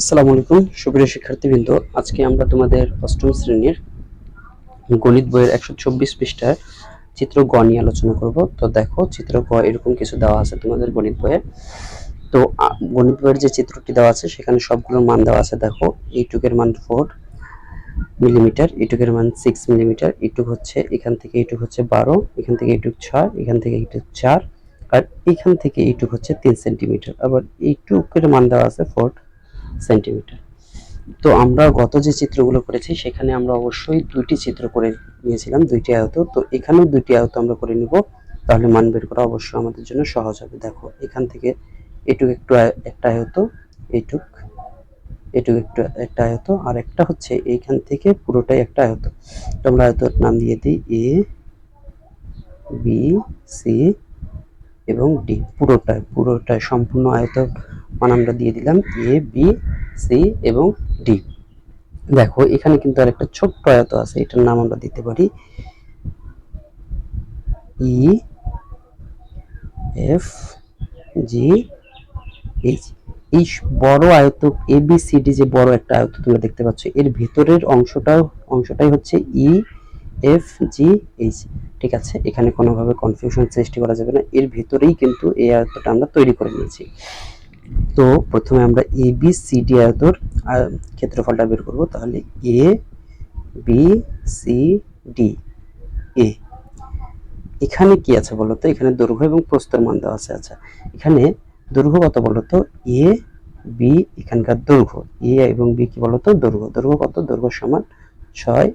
আসসালামু আলাইকুম, সুপ্রিয় শিক্ষার্থীবৃন্দ। আজকে আমরা তোমাদের অষ্টম শ্রেণির গণিত বইয়ের একশো চব্বিশ পৃষ্ঠার চিত্র গ নিয়ে আলোচনা করব। তো দেখো, চিত্র গ এরকম কিছু দেওয়া আছে তোমাদের গণিত বইয়ে। তো গণিত বইয়ের যে চিত্রটি দেওয়া আছে, সেখানে সবগুলোর মান দেওয়া আছে, দেখো। এইটুকের মান ফোর মিলিমিটার এইটুকের মান সিক্স মিলিমিটার, এইটুক হচ্ছে এখান থেকে এইটুক হচ্ছে বারো, এখান থেকে এইটুক ছয়, এখান থেকে এইটুক চার, আর এখান থেকে এইটুক হচ্ছে তিন সেন্টিমিটার। আবার এইটুকের মান দেওয়া আছে ফোর সেন্টিমিটার। তো আমরা গত যে চিত্রগুলো করেছি, সেখানে আমরা অবশ্যই দুইটি চিত্র করে নিয়েছিলাম, দুইটি আয়ত। তো এখানেও দুইটি আয়ত আমরা করে নিব, তাহলে মান বের করা অবশ্যই আমাদের জন্য সহজ হবে। দেখো, এখান থেকে এটুক একটু একটা আয়ত এইটুক এটুক একটু, একটা আয়ত, আর একটা হচ্ছে এইখান থেকে পুরোটাই একটা আয়ত। তো আমরা আয়তর নাম দিয়ে দিই, এ, বি, সি এবং ডি পুরোটাই পুরোটাই সম্পূর্ণ আয়ত মান আমরা দিয়ে দিলাম এ বি সি এবং ডি দেখো, এখানে কিন্তু আর একটা ছোট্ট আয়ত আছে, এটার নাম আমরা দিতে পারি ই এফ জি এইচ এই বড় আয়ত এ বি সি ডি যে বড় একটা আয়ত তোমরা দেখতে পাচ্ছ, এর ভিতরের অংশটা অংশটাই হচ্ছে ই এফ জি এইচ ঠিক আছে, এখানে কোনোভাবে কনফিউশন সৃষ্টি করা যাবে না। এর ভিতরেই কিন্তু এই আয়তটা আমরা তৈরি করে নিয়েছি। তো প্রথমে আমরা এ বি সি ডি আয়তর ক্ষেত্রফলটা বের করব। তাহলে এ বি সি ডি এ এখানে কি আছে বলো তো? এখানে দৈর্ঘ্য এবং প্রস্থের মান দেওয়া আছে। আচ্ছা এখানে দৈর্ঘ্য কত বলো তো? এ বি এখানকার দৈর্ঘ্য। এ এবং বি কি বলতো দৈর্ঘ্য। দৈর্ঘ্য কত? দৈর্ঘ্য সমান ছয়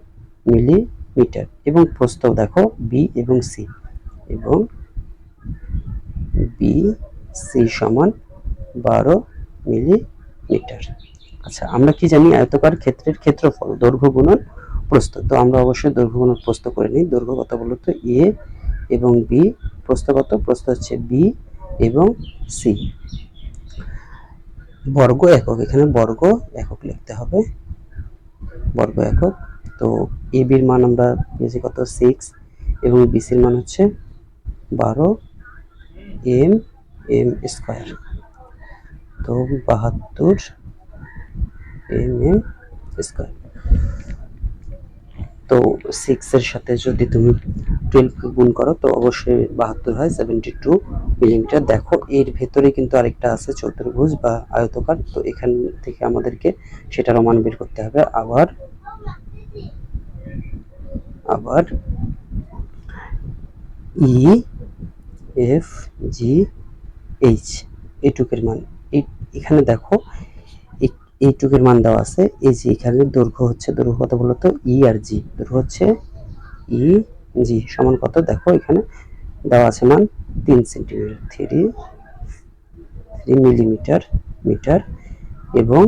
মিলিমিটার এবং প্রস্থ দেখো বি এবং সি এবং বি সি সমান বারো মিলিমিটার। আচ্ছা আমরা কি জানি আয়তকার ক্ষেত্রের ক্ষেত্রফল, দৈর্ঘ্য গুণন প্রস্থ? তো আমরা অবশ্যই দৈর্ঘ্য গুণন প্রস্থ করে নিই। দৈর্ঘ্য কত বলো তো? এ এবং বি প্রস্থ কত? হচ্ছে বি এবং সি বর্গ একক, এখানে বর্গ একক লিখতে হবে। বর্গ একক তো এ বির মান আমরা পেয়েছি কত? সিক্স এবং বিসির মান হচ্ছে বারো এম এম স্কোয়ার তো বাহাত্তর এম এম স্কোয়ার তো সিক্সের সাথে যদি তুমি টুয়েলভ গুণ করো, তো অবশ্যই বাহাত্তর হয় সেভেন্টি টু মিলিমিটার দেখো, এর ভেতরে কিন্তু আরেকটা আছে চতুর্ভুজ বা আয়তকার। তো এখান থেকে আমাদেরকে সেটারও মান বের করতে হবে। আবার আবার ই, এফ, জি, এইচ, এইটুকের মান। এখানে দেখো, এই- এইটুকের মান দেওয়া আছে। এই যে এখানে দৈর্ঘ্য হচ্ছে, দৈর্ঘ্য কত বলতো ই আর জি। দৈর্ঘ্য হচ্ছে ই, জি, সমান কত? দেখো, এখানে দেওয়া আছে মান তিন centimetre, three three millimetre, metre এবং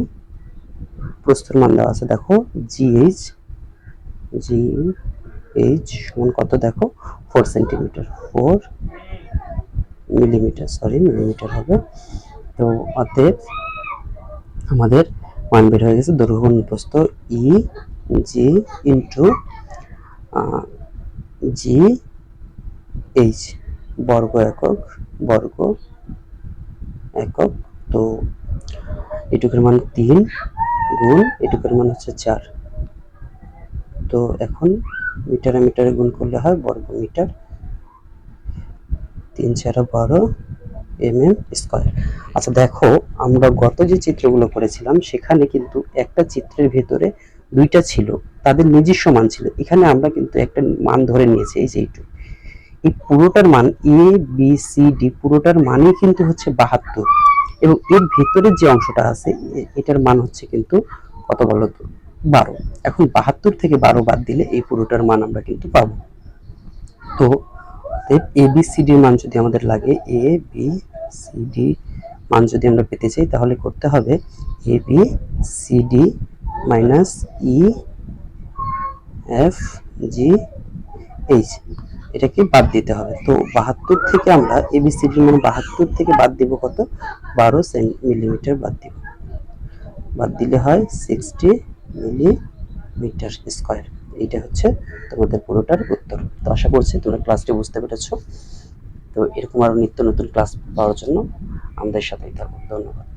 প্রস্তুর মান দেওয়া আছে, দেখো, জি এইচ, জি এইচ সমান কত দেখো? Four centimetre four millimetre sorry millimetre হবে। তো অতএব আমাদের মান বের হয়ে গেছে দৈর্ঘ্য প্রস্থ ই জি ইন্টু জি এইচ বর্গ একক বর্গ একক। তো এটুকুর মান তিন গুণ, এটুকুর মান হচ্ছে চার। তো এখন মিটারে মিটারে গুণ করলে হয় বর্গ মিটার তিন চারা বারো এম এম স্কোয়ার। আচ্ছা দেখো, আমরা গত যে চিত্রগুলো করেছিলাম, সেখানে কিন্তু একটা চিত্রের ভেতরে দুইটা ছিল, তাদের নিজস্ব মান ছিল। এখানে আমরা কিন্তু একটা মান ধরে নিয়েছি, এই যে এই পুরোটার মান এ বি সি ডি পুরোটার মানই কিন্তু হচ্ছে বাহাত্তর। এবং এর ভেতরে যে অংশটা আছে এটার মান হচ্ছে কিন্তু কত বলো তো বারো। এখন বাহাত্তর থেকে বারো বাদ দিলে এই পুরোটার মান আমরা কিন্তু পাবো। তো এ বি সি মান যদি আমাদের লাগে এ বি সি ডি মান যদি আমরা পেতে চাই, তাহলে করতে হবে A B C D minus E F G H এটাকে বাদ দিতে হবে। তো বাহাত্তর থেকে আমরা এ বি সি ডির মান বাহাত্তর থেকে বাদ দিব কত? বারো মিলিমিটার বাদ দিব। বাদ দিলে হয় সিক্সটি মিলিমিটার স্কোয়ার। এইটা হচ্ছে তোমাদের পুরোটার উত্তর। তো আশা করছি তোমরা ক্লাসটি বুঝতে পেরেছ। তো এরকম আরও নিত্য নতুন ক্লাস পাওয়ার জন্য আমাদের সাথেই থাকো। ধন্যবাদ।